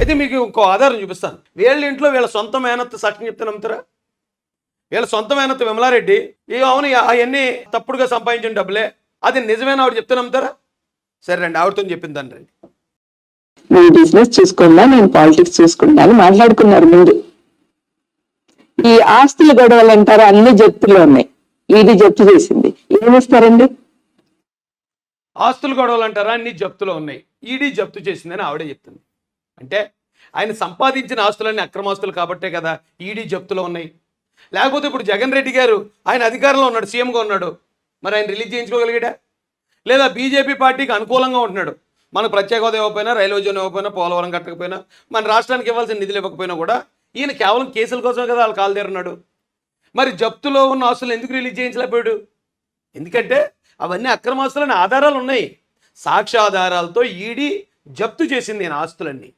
అయితే మీకు ఇంకో ఆధారం చూపిస్తాను. వీళ్ళ ఇంట్లో వీళ్ళ సొంత మేనత్త సాక్ష్యం చెప్తే నమ్ముతారా? వీళ్ళ సొంత మేనత్త విమలారెడ్డి ఏ అవును అవన్నీ తప్పుడుగా సంపాదించిన డబ్బులే. అది నిజమేనా? ఆవిడ చెప్తే నమ్ముతారా? సరే రండి ఆవిడతో చెప్పిందని రండి. నేను బిజినెస్ చూసుకున్నా నేను పాలిటిక్స్ చూసుకున్నా అని మాట్లాడుకున్నారు ముందు. ఈ ఆస్తుల గొడవలు అంటారు? అన్ని జప్తులు ఉన్నాయి. ఇది జప్తు చేసింది. ఏమిస్తారండి ఆస్తులు గొడవలు అంటారా? అన్ని జప్తులో ఉన్నాయి. ఈడీ జప్తు చేసిందని ఆవిడే చెప్తుంది. అంటే ఆయన సంపాదించిన ఆస్తులన్నీ అక్రమాస్తులు కాబట్టే కదా ఈడీ జప్తులో ఉన్నాయి. లేకపోతే ఇప్పుడు జగన్ రెడ్డి గారు ఆయన అధికారంలో ఉన్నాడు సీఎంగా ఉన్నాడు. మరి ఆయన రిలీజ్ చేయించుకోగలిగాడా? లేదా బీజేపీ పార్టీకి అనుకూలంగా ఉంటున్నాడు. మనకు ప్రత్యేక హోదా ఇవ్వకపోయినా రైల్వే జోన్ ఇవ్వకపోయినా పోలవరం కట్టకపోయినా మన రాష్ట్రానికి ఇవ్వాల్సిన నిధులు ఇవ్వకపోయినా కూడా ఈయన కేవలం కేసుల కోసమే కదా వాళ్ళు కాలుదేరున్నాడు మరి జప్తులో ఉన్న ఆస్తులు ఎందుకు రిలీజ్ చేయించలేకపోయాడు? ఎందుకంటే అవన్నీ అక్రమాస్తులని ఆధారాలు ఉన్నాయి. సాక్ష్యాధారాలతో ఈడీ జప్తు చేసింది ఈయన ఆస్తులన్నీ.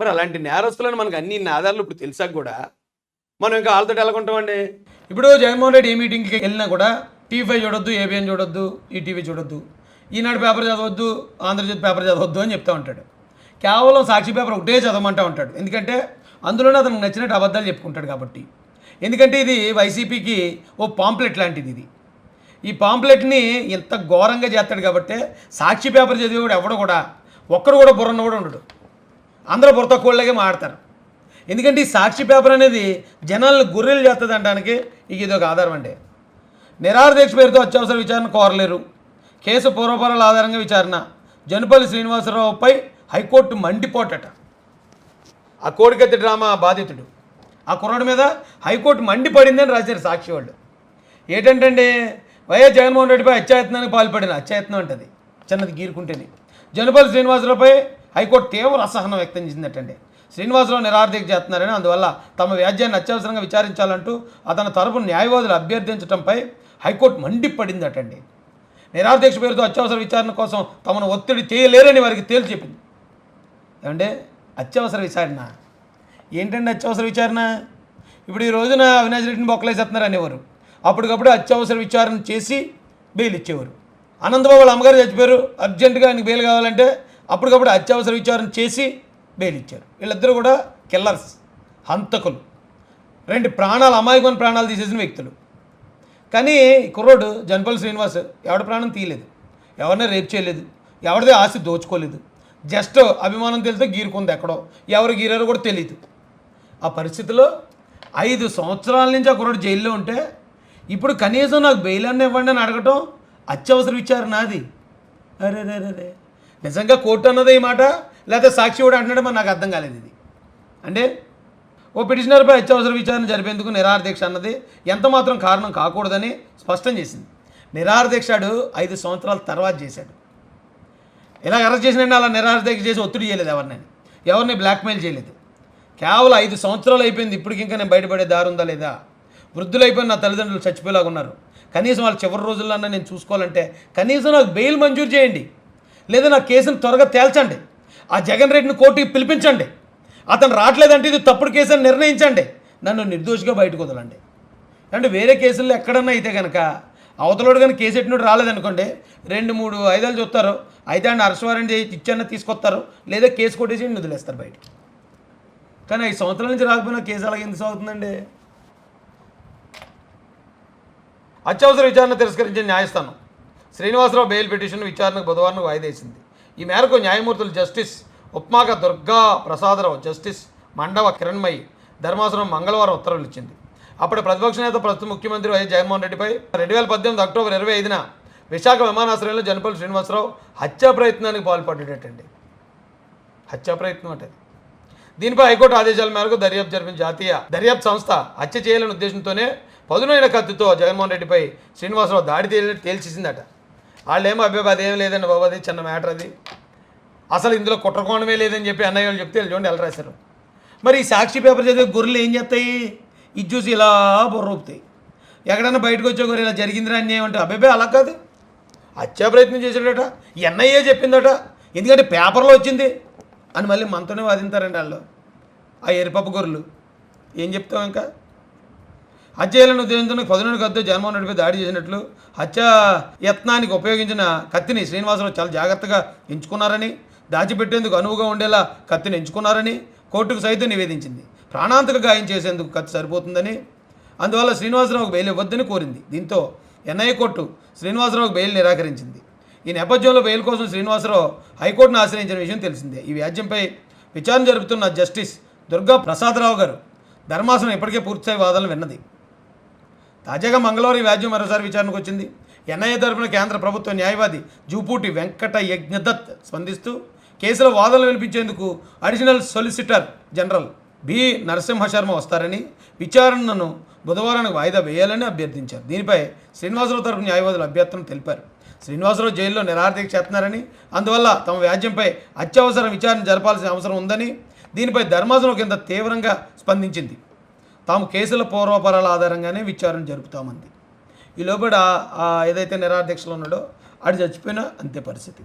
మరి అలాంటి నేరస్తులను మనకు అన్ని ఇన్ని ఆధారాలు ఇప్పుడు తెలిసాక కూడా మనం ఇంకా వాళ్ళతో ఎలాగుంటామండి ఇప్పుడు జగన్మోహన్ రెడ్డి ఏ మీటింగ్కి వెళ్ళినా కూడా టీవీ ఫైవ్ చూడొద్దు ఏబిఎన్ చూడొద్దు ఈటీవీ చూడొద్దు ఈనాడు పేపర్ చదవద్దు ఆంధ్రజ్యోతి పేపర్ చదవద్దు అని చెప్తూ ఉంటాడు. కేవలం సాక్షి పేపర్ ఒకటే చదవమంటా ఉంటాడు. ఎందుకంటే అందులోనే అతనికి నచ్చినట్టు అబద్ధాలు చెప్పుకుంటాడు కాబట్టి. ఎందుకంటే ఇది వైసీపీకి ఓ పాంప్లెట్ లాంటిది ఇది. ఈ పాంప్లెట్ని ఇంత ఘోరంగా చేస్తాడు కాబట్టి సాక్షి పేపర్ చదివేవాడు ఎవడు కూడా ఒక్కరు కూడా బుర్రన్న కూడా ఉండడు. అందరూ బుర్రతో మాడతారు. ఎందుకంటే ఈ సాక్షి పేపర్ అనేది జనాలను గొర్రెలు చేస్తుంది అనడానికి ఇక ఇది ఒక ఆధారం అండి. నిరాహార దీక్ష పేరుతో అత్యవసర విచారణ కోరలేరు. కేసు పూర్వపరాల ఆధారంగా విచారణ. జనపల్లి శ్రీనివాసరావుపై హైకోర్టు మండిపోటట. ఆ కోడికత్తి డ్రామా బాధితుడు. ఆ కుర్రాడి మీద హైకోర్టు మండిపడిందని రాశారు సాక్షి వాళ్ళు ఏంటంటే వైఎస్ జగన్మోహన్ రెడ్డిపై అత్యాయత్నానికి పాల్పడిన అత్యాయత్నం అంటది. చిన్నది గీరుకుంటేనే. జనపల్లి శ్రీనివాసరావుపై హైకోర్టు తీవ్ర అసహనం వ్యక్తం చేసిందటండి. శ్రీనివాసరావు నిరార్థిక చేస్తున్నారని అందువల్ల తమ వ్యాజ్యాన్ని అత్యవసరంగా విచారించాలంటూ అతని తరపు న్యాయవాదులు అభ్యర్థించడంపై హైకోర్టు మండిపడిందటండి. నిరాధ్యక్ష పేరుతో అత్యవసర విచారణ కోసం తమను ఒత్తిడి చేయలేరని వారికి తేల్చి చెప్పింది. ఏమంటే అత్యవసర విచారణ. ఏంటండి అత్యవసర విచారణ? ఇప్పుడు ఈ రోజున అవినాష్ రెడ్డిని బొక్కలేసేస్తున్నారు అనేవారు. అప్పటికప్పుడు అత్యవసర విచారణ చేసి బెయిల్ ఇచ్చేవారు. అనంతబాబు వాళ్ళ అమ్మగారు చచ్చిపోయారు. అర్జెంటుగా ఆయనకి బెయిల్ కావాలంటే అప్పటికప్పుడు అత్యవసర విచారణ చేసి బెయిల్ ఇచ్చారు. వీళ్ళిద్దరూ కూడా కిల్లర్స్ హంతకులు. రెండు ప్రాణాలు అమాయకమైన ప్రాణాలు తీసేసిన వ్యక్తులు. కానీ కుర్రోడు జనపల్లి శ్రీనివాస్ ఎవడ ప్రాణం తీయలేదు. ఎవరిని రేప్ చేయలేదు. ఎవరిదే ఆశ దోచుకోలేదు. జస్ట్ అభిమానం తెలితే గీరుకుంది ఎక్కడో. ఎవరు గీరారో కూడా తెలియదు ఆ పరిస్థితిలో ఐదు సంవత్సరాల నుంచి ఆ కుర్రోడు జైల్లో ఉంటే ఇప్పుడు కనీసం నాకు బెయిల్ అన్న ఇవ్వండి అని అడగటం అత్యవసర విచారణ అది అరే రే రే నిజంగా కోర్టు అన్నదే ఈ మాట? లేకపోతే సాక్షి కూడా అంటున్నాడు మరి నాకు అర్థం కాలేదు ఇది. అంటే ఓ పిటిషనర్పై అత్యవసర విచారణ జరిపేందుకు నిరారదీక్ష అన్నది ఎంత మాత్రం కారణం కాకూడదని స్పష్టం చేసింది. నిరారదీక్షాడు ఐదు సంవత్సరాల తర్వాత చేశాడు. ఇలా అరెస్ట్ చేసిన అలా నిరారదీక్ష చేసి ఒత్తిడి చేయలేదు ఎవరిని? ఎవరిని బ్లాక్మెయిల్ చేయలేదు. కేవలం ఐదు సంవత్సరాలు అయిపోయింది ఇప్పటికి ఇంకా నేను బయటపడే దారి ఉందా లేదా? వృద్ధులైపోయిన నా తల్లిదండ్రులు చచ్చిపోయేలాగా ఉన్నారు. కనీసం వాళ్ళ చివరి రోజుల్లోనే నేను చూసుకోవాలంటే కనీసం నాకు బెయిల్ మంజూరు చేయండి. లేదా నా కేసును త్వరగా తేల్చండి. ఆ జగన్ రెడ్డిని కోర్టుకి పిలిపించండి. అతను రావట్లేదంటే ఇది తప్పుడు కేసు అని నిర్ణయించండి. నన్ను నిర్దోషిగా బయటకు వదలండి. అంటే వేరే కేసుల్లో ఎక్కడన్నా అయితే కనుక అవతలోడు కానీ కేసు ఎట్టినోడు రాలేదనుకోండి రెండు మూడు ఐదాలు చూస్తారు. అయితే అండి అరెస్ట్ వారెంట్ చేసి తీసుకొస్తారు. లేదా కేసు కొట్టేసి వదిలేస్తారు బయటికి. కానీ ఐదు సంవత్సరాల నుంచి రాకపోయినా కేసు అలాగే ఎందుకు సాగుతుందండి? అత్యవసర విచారణ తిరస్కరించిన న్యాయస్థానం. శ్రీనివాసరావు బెయిల్ పిటిషన్ విచారణకు బుధవారం వాయిదా వేసింది. ఈ మేరకు న్యాయమూర్తులు జస్టిస్ ఉప్మాక దుర్గా ప్రసాదరావు జస్టిస్ మండవ కిరణ్మయి ధర్మాసనం మంగళవారం ఉత్తర్వులు ఇచ్చింది. అప్పటి ప్రతిపక్ష నేత ప్రస్తుత ముఖ్యమంత్రి వైఎస్ జగన్మోహన్ రెడ్డిపై రెండు వేల పద్దెనిమిది అక్టోబర్ ఇరవై ఐదున విశాఖ విమానాశ్రయంలో జనపల్లి శ్రీనివాసరావు హత్యా ప్రయత్నానికి పాల్పడ్డటండి హత్యా ప్రయత్నం అంటే దీనిపై హైకోర్టు ఆదేశాల మేరకు దర్యాప్తు జరిపిన జాతీయ దర్యాప్తు సంస్థ హత్య చేయాలనే ఉద్దేశంతోనే పదునైన కత్తితో జగన్మోహన్ రెడ్డిపై శ్రీనివాసరావు దాడి తేలి తేల్చేసిందట. వాళ్ళేమో అబ్బాయి అదేం లేదండి బాబు అది చిన్న మ్యాటర్ అది. అసలు ఇందులో కుట్రకోణమే లేదని చెప్పి అన్నయ్య వాళ్ళు చెప్తే చూడండి ఎలా రాశారు. మరి ఈ సాక్షి పేపర్ చదివే గొర్రెలు ఏం చేస్తాయి? ఇది చూసి ఇలా బుర్రూపుతాయి ఎక్కడన్నా బయటకు వచ్చే గొర్రె ఇలా జరిగిందిరా అన్యాయం అంటే అబ్బాయి అలా కాదు. హత్యా ప్రయత్నం చేశాడట ఎన్ఐఏ చెప్పిందట. ఎందుకంటే పేపర్లో వచ్చింది. అని మళ్ళీ మనతోనే వాదింతారండి వాళ్ళు. ఆ ఎరిపప్పు గొర్రెలు. ఏం చెప్తావు ఇంకా? హత్యలను ఉద్దేశించిన పదునెడు కత్తి జగన్మోహన్ రెడ్డిపై దాడి చేసినట్లు హత్య యత్నానికి ఉపయోగించిన కత్తిని శ్రీనివాసరావు చాలా జాగ్రత్తగా ఎంచుకున్నారని దాచిపెట్టేందుకు అనువుగా ఉండేలా కత్తిని ఎంచుకున్నారని కోర్టుకు సైతం నివేదించింది. ప్రాణాంతక గాయం చేసేందుకు కత్తి సరిపోతుందని అందువల్ల శ్రీనివాసరావుకు బెయిల్ ఇవ్వద్దని కోరింది. దీంతో ఎన్ఐఏ కోర్టు శ్రీనివాసరావుకు బెయిల్ నిరాకరించింది. ఈ నేపథ్యంలో బెయిల్ కోసం శ్రీనివాసరావు హైకోర్టును ఆశ్రయించిన విషయం తెలిసిందే. ఈ వ్యాజ్యంపై విచారణ జరుపుతున్న జస్టిస్ దుర్గా ప్రసాదరావు గారు ధర్మాసనం ఇప్పటికే పూర్తిస్థాయి వాదనలు విన్నది. తాజాగా మంగళవారం వ్యాజ్యం మరోసారి విచారణకు వచ్చింది. ఎన్ఐఏ తరపున కేంద్ర ప్రభుత్వ న్యాయవాది జూపూటి వెంకట యజ్ఞదత్ స్పందిస్తూ కేసులో వాదనలు వినిపించేందుకు additional solicitor general B Narasimha Sharma వస్తారని విచారణను బుధవారానికి వాయిదా వేయాలని అభ్యర్థించారు. దీనిపై శ్రీనివాసరావు తరపు న్యాయవాదులు అభ్యర్థన తెలిపారు. శ్రీనివాసరావు జైల్లో నిరార్థిక చేస్తున్నారని అందువల్ల తమ వ్యాజ్యంపై అత్యవసర విచారణ జరపాల్సిన అవసరం ఉందని దీనిపై ధర్మాసనం కింద తీవ్రంగా స్పందించింది. తాము కేసుల పూర్వపరాల ఆధారంగానే విచారణ జరుపుతామంది. ఈ లోపల ఏదైతే నిరాధ్యక్షులు ఉన్నాడో ఆడు చచ్చిపోయినా అంతే పరిస్థితి.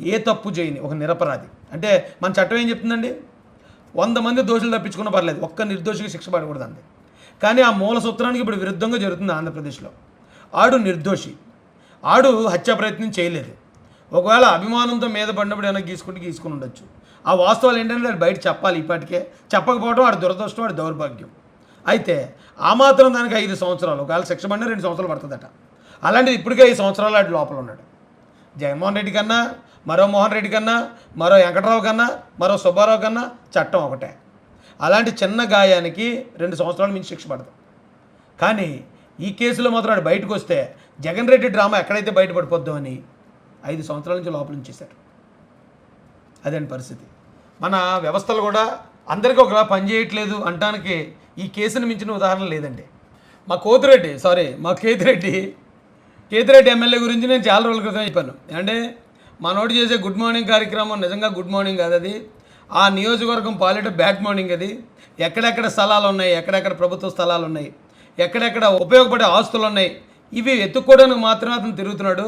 ఏ తప్పు చేయని ఒక నిరపరాధి. అంటే మన చట్టం ఏం చెప్తుందండి? వంద మంది దోషులు తప్పించుకున్న పర్లేదు ఒక్క నిర్దోషికి శిక్ష పడకూడదు అంది కానీ ఆ మూల సూత్రానికి ఇప్పుడు విరుద్ధంగా జరుగుతుంది ఆంధ్రప్రదేశ్లో. ఆడు నిర్దోషి. ఆడు హత్యా ప్రయత్నం చేయలేదు. ఒకవేళ అభిమానంతో మీద పడినప్పుడు ఏమైనా గీసుకుంటే గీసుకుని ఉండొచ్చు. ఆ వాస్తవాలు ఏంటంటే అది బయట చెప్పాలి ఇప్పటికే. చెప్పకపోవడం వాడి దురదృష్టం వాడి దౌర్భాగ్యం. అయితే ఆ మాత్రం దానికి ఐదు సంవత్సరాలు. ఒకవేళ శిక్ష పడినా రెండు సంవత్సరాలు పడుతుందట. అలాంటిది ఇప్పటికే ఐదు సంవత్సరాలు అటు లోపల ఉన్నాడు. జగన్మోహన్ రెడ్డి కన్నా మరో మోహన్ రెడ్డి కన్నా మరో వెంకటరావు కన్నా మరో సుబ్బారావు కన్నా చట్టం ఒకటే. అలాంటి చిన్న గాయానికి రెండు సంవత్సరాల మించి శిక్ష పడదు. కానీ ఈ కేసులో మాత్రం వాడు బయటకు వస్తే జగన్ రెడ్డి డ్రామా ఎక్కడైతే బయటపడిపోద్దో అని ఐదు సంవత్సరాల నుంచి లోపల ఉంచేశారు అదండి పరిస్థితి? మన వ్యవస్థలు కూడా అందరికీ ఒకలా పనిచేయట్లేదు అంటానికి ఈ కేసును మించిన ఉదాహరణ లేదండి. మా కోతిరెడ్డి సారీ మా కేతిరెడ్డి కేతిరెడ్డి ఎమ్మెల్యే గురించి నేను చాలా రోజుల క్రితం చెప్పాను. అంటే మనోడు చేసే గుడ్ మార్నింగ్ కార్యక్రమం నిజంగా గుడ్ మార్నింగ్ కాదు అది. ఆ నియోజకవర్గం పాలిట బ్యాడ్ మార్నింగ్ అది. ఎక్కడెక్కడ స్థలాలు ఉన్నాయి ఎక్కడెక్కడ ప్రభుత్వ స్థలాలు ఉన్నాయి ఎక్కడెక్కడ ఉపయోగపడే ఆస్తులు ఉన్నాయి ఇవి ఎత్తుక్కోవడానికి మాత్రమే అతను తిరుగుతున్నాడు.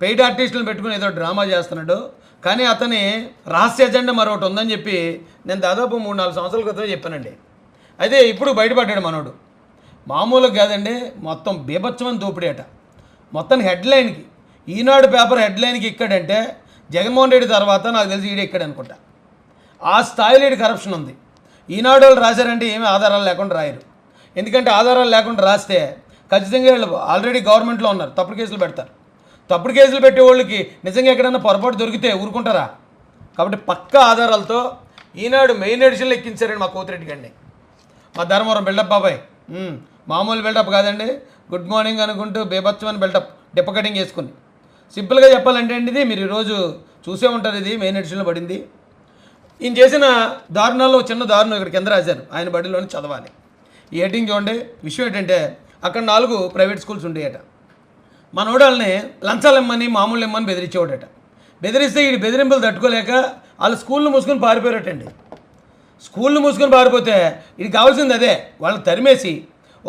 పెయిడ్ ఆర్టిస్టులను పెట్టుకుని ఏదో డ్రామా చేస్తున్నాడు. కానీ అతని రహస్య ఎజెండా మరొకటి ఉందని చెప్పి నేను దాదాపు మూడు నాలుగు సంవత్సరాల క్రితం చెప్పానండి. అయితే ఇప్పుడు బయటపడ్డాడు మనోడు. మామూలుగా కాదండి మొత్తం బీభత్సమని దోపిడేట మొత్తం హెడ్లైన్కి. ఈనాడు పేపర్ హెడ్లైన్కి ఇక్కడంటే జగన్మోహన్ రెడ్డి తర్వాత నాకు తెలిసి ఈడే ఇక్కడ అనుకుంటా. ఆ స్థాయిలో ఈడు కరప్షన్ ఉంది. ఈనాడు వాళ్ళు రాశారంటే ఏమీ ఆధారాలు లేకుండా రాయరు. ఎందుకంటే ఆధారాలు లేకుండా రాస్తే ఖచ్చితంగా వీళ్ళు ఆల్రెడీ గవర్నమెంట్లో ఉన్నారు తప్పుడు కేసులు పెడతారు. తప్పుడు కేసులు పెట్టే వాళ్ళకి నిజంగా ఎక్కడైనా పొరపాటు దొరికితే ఊరుకుంటారా? కాబట్టి పక్క ఆధారాలతో ఈనాడు మెయిన్ ఎడిషన్లో ఎక్కించారండి మా కోతిరెడ్డి గండి మా ధర్మవరం బిల్డప్ బాబాయ్. మామూలు బిల్డప్ కాదండి. గుడ్ మార్నింగ్ అనుకుంటూ బేభత్సమైన బిల్డప్ డిప్ప కటింగ్ సింపుల్గా చెప్పాలంటే అండి ఇది మీరు ఈరోజు చూసే ఉంటారు ఇది మెయిన్ ఎడిషన్లో పడింది. ఈయన చేసిన దారుణాల్లో చిన్న దారుణం ఇక్కడ కింద రాశారు. ఆయన బడిలోని చదవాలి. ఈ హెడ్డింగ్ చూడండి. విషయం ఏంటంటే అక్కడ నాలుగు ప్రైవేట్ స్కూల్స్ ఉండేయట. మనోడు వాళ్ళని లంచాలు ఇమ్మని మామూలు ఇమ్మని బెదిరించేవాడట. బెదిరిస్తే ఈ బెదిరింపులు తట్టుకోలేక వాళ్ళు స్కూల్ను మూసుకొని పారిపోయారటండి. స్కూల్ని మూసుకొని పారిపోతే ఇది కావాల్సింది అదే. వాళ్ళని తరిమేసి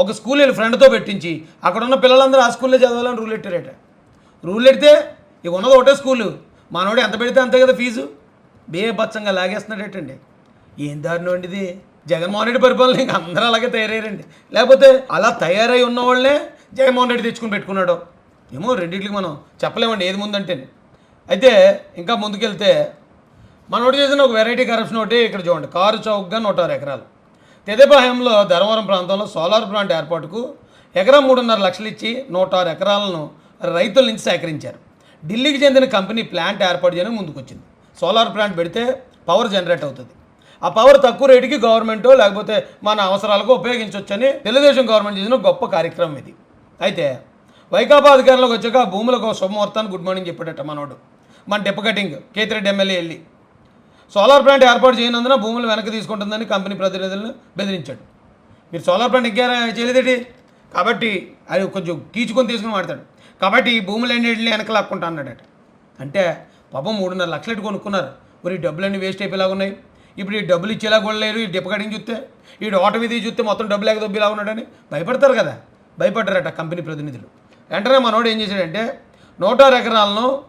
ఒక స్కూల్ వీళ్ళ ఫ్రెండ్తో పెట్టించి అక్కడ ఉన్న పిల్లలందరూ ఆ స్కూల్లో చదవాలని రూల్ ఎట్టారట? రూల్ ఎడితే ఇక ఉన్నది ఒకటే స్కూలు. మనోడు ఎంత పెడితే అంతే కదా ఫీజు. బేబచ్చంగా లాగేస్తున్నాడేటండి ఏం దారుణం అండి ఇది? జగన్మోహన్ రెడ్డి పరిపాలన ఇంకా అందరూ అలాగే తయారయ్యారండి. లేకపోతే అలా తయారై ఉన్న వాళ్ళనే జగన్మోహన్ రెడ్డి తెచ్చుకుని పెట్టుకున్నాడు. ఏమో రెండింటికి మనం చెప్పలేమండి ఏది ముందంటే అయితే ఇంకా ముందుకెళ్తే మనోడు చేసిన ఒక వెరైటీ కరప్షన్ ఒకటి ఇక్కడ చూడండి. కారు చౌక్గా నూట ఆరు ఎకరాలు. తెదేపాహ్యంలో ధర్మవరం ప్రాంతంలో సోలార్ ప్లాంట్ ఏర్పాటుకు ఎకరం మూడున్నర లక్షలు ఇచ్చి నూట ఆరు ఎకరాలను రైతుల నుంచి సేకరించారు. ఢిల్లీకి చెందిన కంపెనీ ప్లాంట్ ఏర్పాటు చేయడానికి ముందుకొచ్చింది. సోలార్ ప్లాంట్ పెడితే పవర్ జనరేట్ అవుతుంది. ఆ పవర్ తక్కువ రేటుకి గవర్నమెంట్ లేకపోతే మన అవసరాలకు ఉపయోగించవచ్చని తెలుగుదేశం గవర్నమెంట్ చేసిన గొప్ప కార్యక్రమం ఇది. అయితే వైకాపా అధికారంలోకి వచ్చాక భూములకు శుభముహూర్తాన్ని గుడ్ మార్నింగ్ చెప్పాడట మనోడు. మన డెప్ కటింగ్ కేతిరెడ్డి ఎమ్మెల్యే వెళ్ళి సోలార్ ప్లాంట్ ఏర్పాటు చేయనందున భూములు వెనక్కి తీసుకుంటుందని కంపెనీ ప్రతినిధులను బెదిరించాడు. మీరు సోలార్ ప్లాంట్ ఇంకేరా చేయలేదేటి? కాబట్టి అది కొంచెం కీచుకొని తీసుకుని వాడతాడు. కాబట్టి ఈ భూములు అన్నింటిని వెనక లాక్కుంటా అన్నాడట. అంటే పాపం మూడున్నర లక్షలు కొనుక్కున్నారు. మరి డబ్బులన్నీ వేస్ట్ అయిపోయేలాగా ఉన్నాయి. ఇప్పుడు ఈ డబ్బులు ఇచ్చేలా కూడా లేరు. ఈ డిప్ చూస్తే ఈ ఓటమి మీద చూస్తే మొత్తం డబ్బులు లేక దొబ్బిలా ఉన్నాడని భయపడతారు కదా? భయపడ్డారట కంపెనీ ప్రతినిధులు. వెంటనే మనోడు ఏం చేశాడంటే నూట ఆరు ఎకరాలను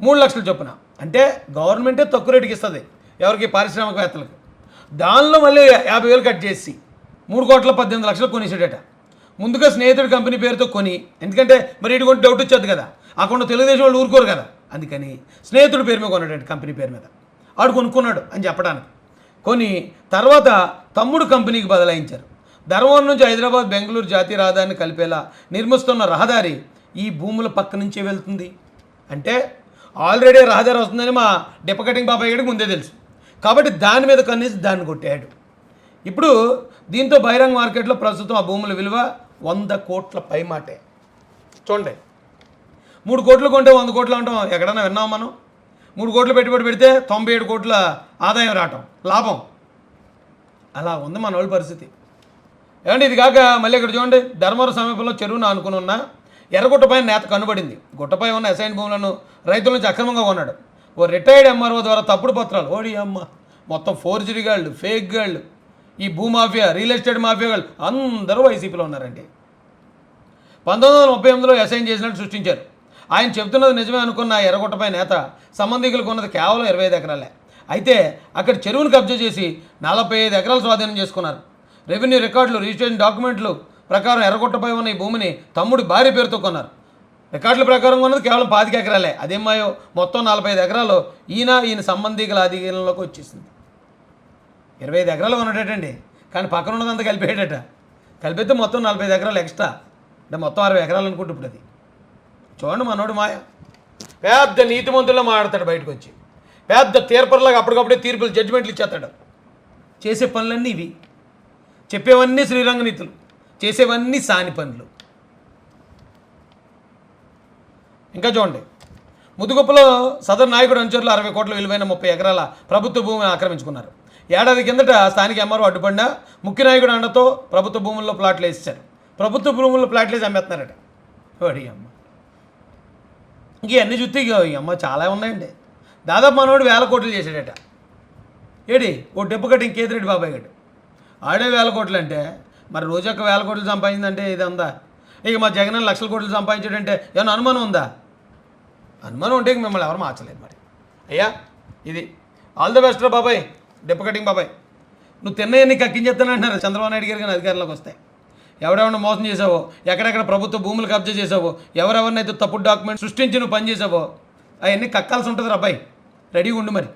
మూడు లక్షలు చొప్పున అంటే గవర్నమెంటే తక్కువ రేటుకి ఇస్తుంది. ఎవరికి? పారిశ్రామికవేత్తలకు. దానిలో మళ్ళీ యాభై వేలు కట్ చేసి మూడు కోట్ల పద్దెనిమిది లక్షలు కొనేసాడట. ముందుగా స్నేహితుడి కంపెనీ పేరుతో కొని ఎందుకంటే మరి ఇటు కొంటే డౌట్ వచ్చేది కదా. అక్కడ తెలుగుదేశం వాళ్ళు ఊరుకోరు కదా. అందుకని స్నేహితుడి పేరు మీద కొన్నాడు కంపెనీ పేరు మీద. ఆడు కొనుక్కున్నాడు అని చెప్పడానికి. కొని తర్వాత తమ్ముడు కంపెనీకి బదలాయించారు. ధర్మవరం నుంచి హైదరాబాద్ బెంగళూరు జాతీయ రహదారిని కలిపేలా నిర్మిస్తున్న రహదారి ఈ భూముల పక్క నుంచే వెళ్తుంది. అంటే ఆల్రెడీ రహదారి వస్తుందని మా డిపకటింగ్ బాబాయ్ గడికి ముందే తెలుసు. కాబట్టి దాని మీద కన్నేసి దాన్ని కొట్టాడు ఇప్పుడు దీంతో బహిరంగ మార్కెట్లో ప్రస్తుతం ఆ భూముల విలువ వంద కోట్ల పై మాటే చూడండి. మూడు కోట్లు కొంటే వంద కోట్లు అంటాం ఎక్కడన్నా విన్నాం మనం? మూడు కోట్లు పెట్టుబడి పెడితే తొంభై ఏడు కోట్ల ఆదాయం రావటం లాభం. అలా ఉంది మన వాళ్ళ పరిస్థితి. ఏమంటే ఇది కాక మళ్ళీ ఇక్కడ చూడండి ధర్మవరం సమీపంలో చెరువును అనుకుని ఉన్న ఎర్రగుట్టపై నేత కనుబడింది గుట్టపై ఉన్న అసైన్ భూములను రైతుల నుంచి అక్రమంగా కొన్నాడు. ఓ రిటైర్డ్ ఎంఆర్ఓ ద్వారా తప్పుడు పత్రాలు. ఓడి అమ్మ మొత్తం ఫోర్జరీ గాళ్ళు ఫేక్ గాళ్ళు ఈ భూమాఫియా రియల్ ఎస్టేట్ మాఫియా గాళ్ళు అందరూ వైసీపీలో ఉన్నారండి. పంతొమ్మిది వందల ముప్పై ఎనిమిదిలో అసైన్ చేసినట్టు సృష్టించారు. ఆయన చెబుతున్నది నిజమే అనుకున్న ఎర్రగొట్టపై నేత సంబంధికులకు ఉన్నది కేవలం ఇరవై ఐదు ఎకరాలే. అయితే అక్కడ చెరువును కబ్జా చేసి నలభై ఐదు ఎకరాలు స్వాధీనం చేసుకున్నారు. రెవెన్యూ రికార్డులు రిజిస్ట్రేషన్ డాక్యుమెంట్లు ప్రకారం ఎర్రగొట్టపై ఉన్న ఈ భూమిని తమ్ముడు భార్య పేరుతో కొన్నారు. రికార్డుల ప్రకారం ఉన్నది కేవలం పాతిక ఎకరాలే. అదేమాయో మొత్తం నలభై ఐదు ఎకరాలు ఈయన ఈయన సంబంధికుల అధికారంలోకి వచ్చేసింది. ఇరవై ఐదు ఎకరాలు కొనటండి కానీ పక్కన ఉన్నదంతా కలిపేయడట కలిపితే మొత్తం నలభై ఐదు ఎకరాలు ఎక్స్ట్రా. అంటే మొత్తం అరవై ఎకరాలు అనుకుంటే ఇప్పుడు అది. చూడండి మనోడు మాయ. పెద్ద నీతిమంతుల్లో మాట్లాడతాడు బయటకు వచ్చి పెద్ద తీర్పర్లాగా అప్పటికప్పుడే తీర్పులు జడ్జిమెంట్లు ఇచ్చేస్తాడు. చేసే పనులన్నీ ఇవి. చెప్పేవన్నీ శ్రీరంగ నీతులు. చేసేవన్నీ సాని పనులు. ఇంకా చూడండి. ముదుగుప్పలో సదరు నాయకుడు అంచర్లు అరవై కోట్ల విలువైన ముప్పై ఎకరాల ప్రభుత్వ భూమిని ఆక్రమించుకున్నారు. ఏడాది కిందట స్థానిక ఎంఆర్ఓ అడ్డుపడిన ముఖ్య నాయకుడు అండతో ప్రభుత్వ భూముల్లో ప్లాట్లు వేసేశారు. ప్రభుత్వ భూముల్లో ప్లాట్లు వేసి అమ్మేస్తున్నారట. ఓడి అమ్మ. ఇంక ఇవన్నీ చూస్తే ఇక ఈ అమ్మ చాలా ఉన్నాయండి. దాదాపు మనోడు వేల కోట్లు చేశాడట. ఏడి? ఓ డెప్పు కట్టి ఇంకేదిరెడ్డి బాబాయ్ గడు. ఆడే వేల కోట్లు అంటే మరి రోజొక్క వేల కోట్లు సంపాదించిందంటే ఇది ఉందా ఇక మా జగన్ లక్షల కోట్లు సంపాదించాడంటే ఏమైనా అనుమానం ఉందా? అనుమానం ఉంటే మిమ్మల్ని ఎవరు మార్చలేదు మరి. అయ్యా ఇది ఆల్ ద బెస్ట్ రా బాబాయ్ డెప్పు కటింగ్ బాబాయ్. నువ్వు తిన్నయన్ని కక్కించేస్తానంటున్నారు చంద్రబాబు నాయుడు గారు కానీ అధికారంలోకి వస్తాయి ఎవడెవరిని మోసం చేసావో ఎక్కడెక్కడ ప్రభుత్వ భూములు కబ్జా చేసావో ఎవరెవరినైతే తప్పుడు డాక్యుమెంట్ సృష్టించి నువ్వు పనిచేసావో అవన్నీ కక్కాల్సి ఉంటుంది రా అబ్బాయి రెడీగా ఉండు మరి.